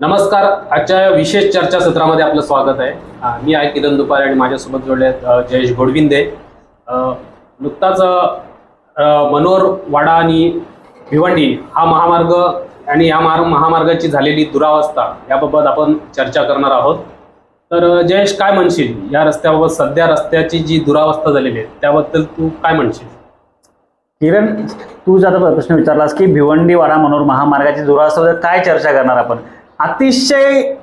नमस्कार. आजच्या विशेष चर्चासत्रामध्ये आपलं स्वागत आहे. मी आहे किरण दुपारे आणि माझ्यासोबत जोडले आहेत जयेश गोडविंदे. नुकताच मनोर वाडा आणि भिवंडी हा महामार्ग आणि या मार्ग महामार्गाची झालेली दुरावस्था याबाबत आपण चर्चा करणार आहोत. तर जयेश काय म्हणशील? या रस्त्याबाबत सध्या रस्त्याची जी दुरावस्था झालेली आहे त्याबद्दल तू काय म्हणशील? किरण तू जर आता प्रश्न विचारलास की भिवंडी वाडा मनोर महामार्गाची दुरावस्था काय चर्चा करणार आपण? अतिशय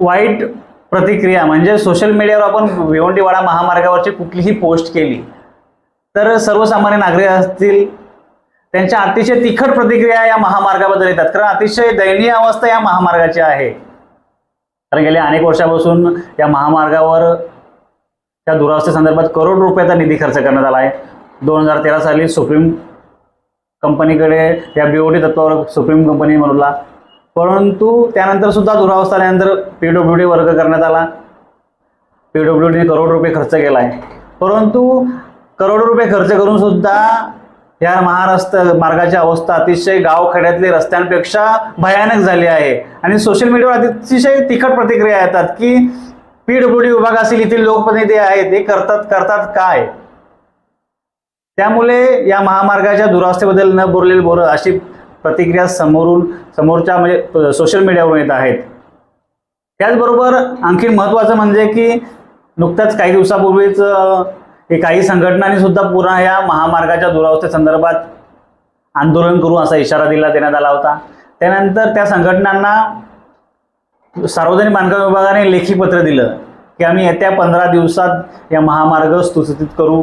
वाईट प्रतिक्रिया म्हणजे सोशल मीडियावर आपण भिवंडीवाडा महामार्गावरची कुठलीही पोस्ट केली तर सर्वसामान्य नागरिक असतील त्यांच्या अतिशय तिखट प्रतिक्रिया या महामार्गाबद्दल येतात. कारण अतिशय दयनीय अवस्था या महामार्गाची आहे. कारण गेल्या अनेक वर्षापासून या महामार्गावर त्या दुरावस्थेसंदर्भात करोड रुपयाचा निधी खर्च करण्यात आला आहे. दोन हजार तेरा साली सुप्रीम कंपनीकडे या बीओटी तत्वावर सुप्रीम कंपनी म्हणूला परंतु त्यानंतर सुद्धा दुरावस्था आल्यानंतर पी डब्ल्यू डी वर्ग करण्यात आला. पी डब्ल्यू डीने करोड रुपये खर्च केला आहे परंतु करोड रुपये खर्च करून सुद्धा या महाराष्ट्र मार्गाची अवस्था अतिशय गावखेड्यातली रस्त्यांपेक्षा भयानक झाली आहे. आणि सोशल मीडियावर अतिशय तिखट प्रतिक्रिया येतात की पी डब्ल्यू डी विभाग असेल येथील लोकप्रतिनिधी आहेत ते करतात करतात काय? त्यामुळे या महामार्गाच्या दुरावस्थेबद्दल न बोललेली बोर अशी प्रतिक्रिया समोरून समोरच्या म्हणजे सोशल मीडियावरून येत आहेत. त्याचबरोबर आणखी महत्त्वाचं म्हणजे की नुकत्याच काही दिवसापूर्वीच हे काही संघटनांनी सुद्धा पुन्हा या महामार्गाच्या दुरावस्थेसंदर्भात आंदोलन करू असा इशारा दिला देण्यात आला होता. त्यानंतर त्या संघटनांना सार्वजनिक बांधकाम विभागाने लेखी पत्र दिलं की आम्ही येत्या पंधरा दिवसात या महामार्ग सुस्थितीत करू.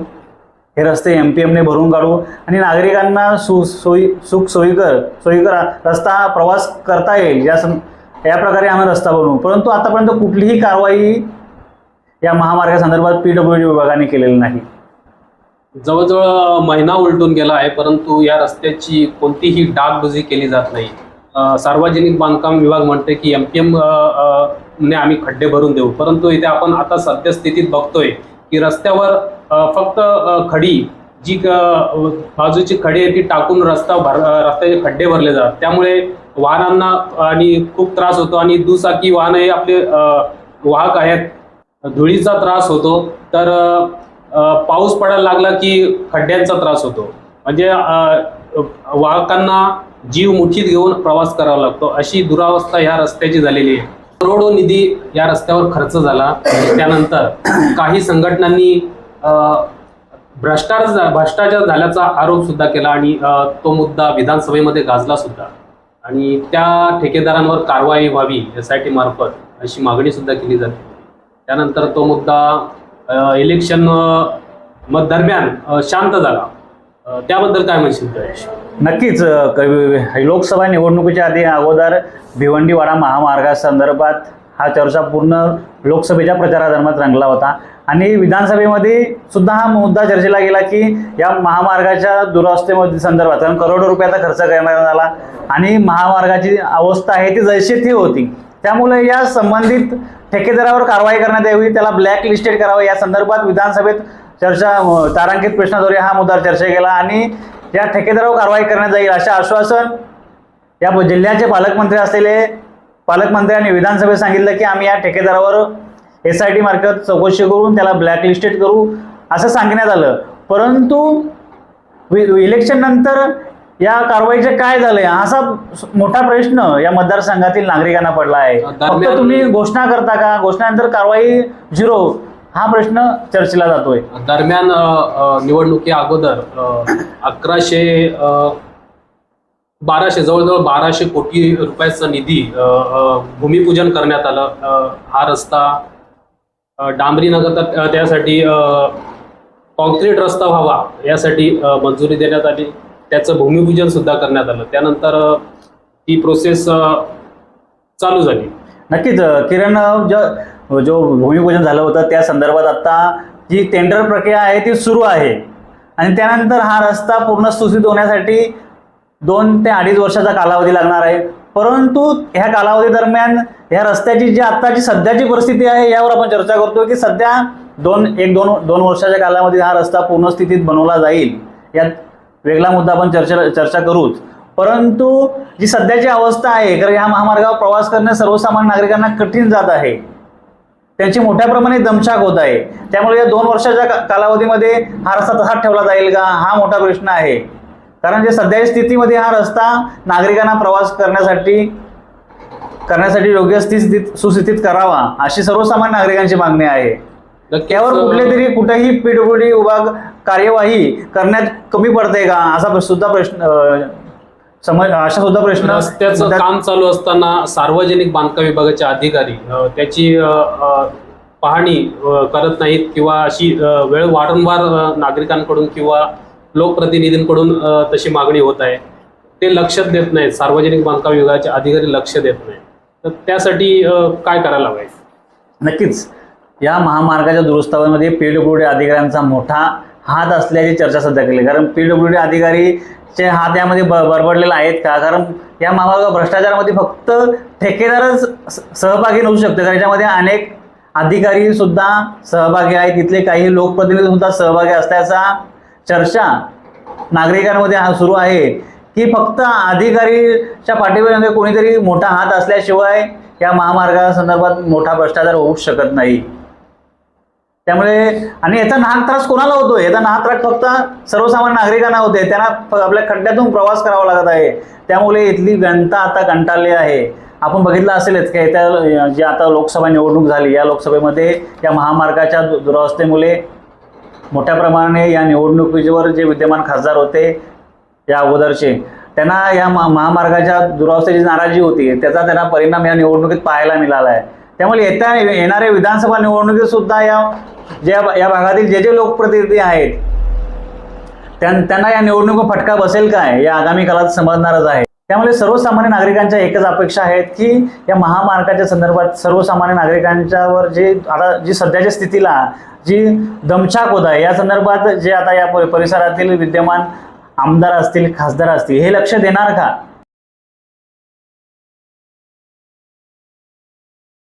हे रस्ते एम पी एमने भरून काढू आणि नागरिकांना सु सोयी सुख सोयीकर सोयीकर रस्ता प्रवास करता येईल. या सं या प्रकारे आम्ही रस्ता बनवू. परंतु आतापर्यंत कुठलीही कारवाई या महामार्गासंदर्भात पी डब्ल्यू डी विभागाने केलेली नाही. जवळजवळ महिना उलटून गेला आहे परंतु या रस्त्याची कोणतीही डागडुजी केली जात नाही. सार्वजनिक बांधकाम विभाग म्हणते की एम पी एम ने आम्ही खड्डे भरून देऊ. परंतु इथे आपण आता सद्यस्थितीत बघतोय की रस्त्यावर फक्त खडी जी बाजूची खडी आहे ती टाकून रस्ता भर रस्त्याचे खड्डे भरले जातात. त्यामुळे वाहनांना आणि खूप त्रास होतो आणि दुचाकी वाहन हे आपले वाहक आहेत धुळीचा त्रास होतो. तर पाऊस पडायला लागला की खड्ड्यांचा त्रास होतो. म्हणजे वाहकांना जीव मुठीत घेऊन प्रवास करावा लागतो. अशी दुरावस्था ह्या रस्त्याची झालेली आहे. करोडो निधी या रस्त्यावर खर्च झाला. त्यानंतर काही संघटनांनी भ्रष्टाचार भ्रष्टाचार झाल्याचा आरोप सुद्धा केला आणि तो मुद्दा विधानसभेमध्ये गाजला सुद्धा. आणि त्या ठेकेदारांवर कारवाई व्हावी एस आय टी मार्फत अशी मागणी सुद्धा केली जाते. त्यानंतर तो मुद्दा इलेक्शन मत दरम्यान शांत झाला. त्याबद्दल काय म्हणशील नक्कीच लोकसभा निवडणुकीच्या आधी अगोदर भिवंडीवाडा महामार्गासंदर्भात हा चर्चा पूर्ण लोकसभेच्या प्रचारादरम्यान रंगला होता. आणि विधानसभेमध्ये सुद्धा हा मुद्दा चर्चेला गेला की या महामार्गाच्या दुरावस्थेमध्ये संदर्भात कारण करोडो रुपयाचा खर्च करण्यात आला आणि महामार्गाची अवस्था आहे ती जशी ती होती. त्यामुळे या संबंधित ठेकेदारावर कारवाई करण्यात यावी त्याला ब्लॅक लिस्टेड करावं या संदर्भात विधानसभेत चर्चा तारांकित प्रश्नाद्वारे हा मुद्दा चर्चा केला आणि या ठेकेदारावर कारवाई करण्यात जाईल असे आश्वासन या जिल्ह्याचे पालकमंत्री असलेले पालकमंत्र्यांनी विधानसभेत सांगितलं की आम्ही या ठेकेदारावर एस आय टी मार्फत चौकशी करून त्याला ब्लॅकलिस्टेड करू असं सांगण्यात आलं. परंतु इलेक्शन नंतर या कारवाईचे काय झालंय? असा मोठा प्रश्न या मतदारसंघातील नागरिकांना पडला आहे. फक्त तुम्ही घोषणा करता का? घोषणानंतर कारवाई झिरो. हा प्रश्न चर्चेला जातोय. दरम्यान निवडणुकी अगोदर अकराशे बाराशे जवळजवळ बाराशे कोटी रुपयाचा निधी भूमिपूजन करण्यात आलं. हा रस्ता डांबरीनगर डांबरी नगर तर त्यासाठी कॉन्क्रीट रस्ता व्हावा यासाठी मंजुरी देण्यात आली. त्याचं भूमिपूजन सुद्धा करण्यात आलं. त्यानंतर ही ती प्रोसेस चालू झाली. नक्कीच किरण जो जो भूमिपूजन झालं होतं त्या संदर्भात आता जी टेंडर प्रक्रिया आहे ती सुरू आहे. आणि त्यानंतर हा रस्ता पूर्ण सुस्थित होण्यासाठी दोन ते अडीच वर्षाचा कालावधी लागणार आहे. परंतु ह्या कालावधी दरम्यान ह्या रस्त्याची जी आत्ताची सध्याची परिस्थिती आहे यावर आपण चर्चा करतो की सध्या दोन एक दोन दोन वर्षाच्या कालामध्ये हा रस्ता पूर्ण स्थितीत बनवला जाईल. यात वेगळा मुद्दा आपण चर्चा चर्चा करूच. परंतु जी सध्याची अवस्था आहे कारण ह्या महामार्गावर प्रवास करणे सर्वसामान्य नागरिकांना कठीण जात आहे. त्यांची मोठ्या प्रमाणे दमछाक होत आहे. त्यामुळे या दोन वर्षाच्या का- कालावधीमध्ये हा रस्ता तसाच ठेवला जाईल का? हा मोठा प्रश्न आहे. कारण जे सध्याच्या स्थितीमध्ये हा रस्ता नागरिकांना प्रवास करण्यासाठी करण्यासाठी योग्य स्थितीत सुस्थितीत करावा अशी सर्वसामान्य नागरिकांची मागणी आहे. त्यावर कुठले तरी कुठेही पीडब्ल्यूडी विभाग कार्यवाही करण्यात कमी पडते का? असा सुद्धा प्रश्न समज अशा सुद्धा प्रश्न रस्त्याचं काम चालू असताना सार्वजनिक बांधकाम विभागाचे अधिकारी त्याची पाहणी करत नाहीत किंवा अशी वेळ वारंवार नागरिकांकडून किंवा लोकप्रतिनिधींकडून तशी मागणी होत आहे. ते लक्ष देत नाहीत. सार्वजनिक बांधकाम विभागाचे अधिकारी लक्ष देत नाहीत. तर त्यासाठी काय करायला हवंय? नक्कीच. या महामार्गाच्या दुरुस्तामध्ये पीडब्ल्यू डी अधिकाऱ्यांचा मोठा हात असल्याची चर्चा सध्या केली. कारण पी डब्ल्यू डी अधिकारीचे हात यामध्ये ब बरबडलेला आहेत का? कारण या महामार्ग भ्रष्टाचारामध्ये फक्त ठेकेदारच स- सहभागी होऊ शकते. कारण याच्यामध्ये अनेक अधिकारी सुद्धा सहभागी आहेत. तिथले काही लोकप्रतिनिधी सुद्धा सहभागी असल्याचा चर्चा नागरिकांमध्ये हा सुरू आहे की फक्त अधिकारीच्या पाठीवर म्हणजे कोणीतरी मोठा हात असल्याशिवाय या महामार्गासंदर्भात मोठा भ्रष्टाचार होऊ शकत नाही. त्यामुळे आणि याचा नाहक त्रास कोणाला होतोय? याचा नाहक त्रास फक्त सर्वसामान्य नागरिकांना होते त्यांना आपल्या खड्ड्यातून प्रवास करावा लागत आहे. त्यामुळे इथली जनता आता कंटाळली आहे. आपण बघितलं असेलच की येत्या जी आता लोकसभा निवडणूक झाली या लोकसभेमध्ये या महामार्गाच्या दुरावस्थेमुळे मोठ्या प्रमाणे या निवडणुकीवर जे विद्यमान खासदार होते या अगोदरचे त्यांना या महा- महामार्गाच्या दुरावस्थेची नाराजी होती त्याचा त्यांना परिणाम या निवडणुकीत पाहायला मिळाला आहे. त्यामुळे येत्या येणाऱ्या विधानसभा निवडणुकीत सुद्धा या ज्या या भागातील जे जे लोकप्रतिनिधी आहेत त्यां- त्यांना या निवडणूक फटका बसेल काय या आगामी काळात समजणारच आहे. त्यामुळे सर्वसामान्य नागरिकांच्या एकच अपेक्षा आहेत की या महामार्गाच्या संदर्भात सर्वसामान्य नागरिकांच्यावर जे आता जी सध्याच्या स्थितीला जी दमछाक होत आहे या संदर्भात जे आता या परिसरातील विद्यमान आमदार असतील खासदार असतील हे लक्ष देणार का?